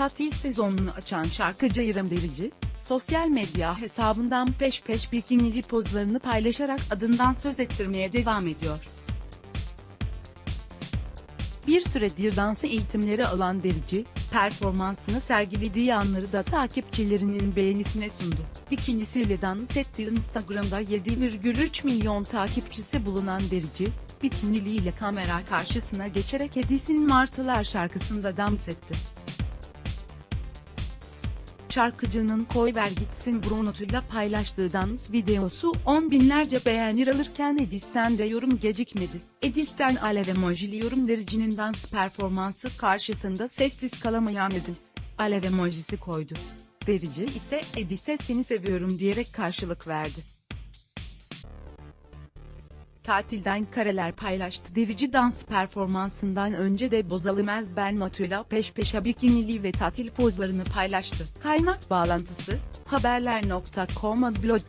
Tatil sezonunu açan şarkıcı İrem Derici, sosyal medya hesabından peş peş bikinili pozlarını paylaşarak adından söz ettirmeye devam ediyor. Bir süredir dans eğitimleri alan Derici, performansını sergilediği anları da takipçilerinin beğenisine sundu. Bikinisiyle dans ettiği Instagram'da 7,3 milyon takipçisi bulunan Derici, bikiniliyle kamera karşısına geçerek Edis'in Martılar şarkısında dans etti. Şarkıcının Koy Ver Gitsin Brunot'uyla paylaştığı dans videosu on binlerce beğeni alırken Edis'ten de yorum gecikmedi. Edis'ten alev emojili yorum Derici'nin dans performansı karşısında sessiz kalamayan Edis, alev emojisi koydu. Derici ise Edis'e seni seviyorum diyerek karşılık verdi. Tatilden kareler paylaştı. Derici dans performansından önce de Bozalımez Bernat'ıyla peş peşe bikinili ve tatil pozlarını paylaştı. Kaynak bağlantısı, haberler.com blog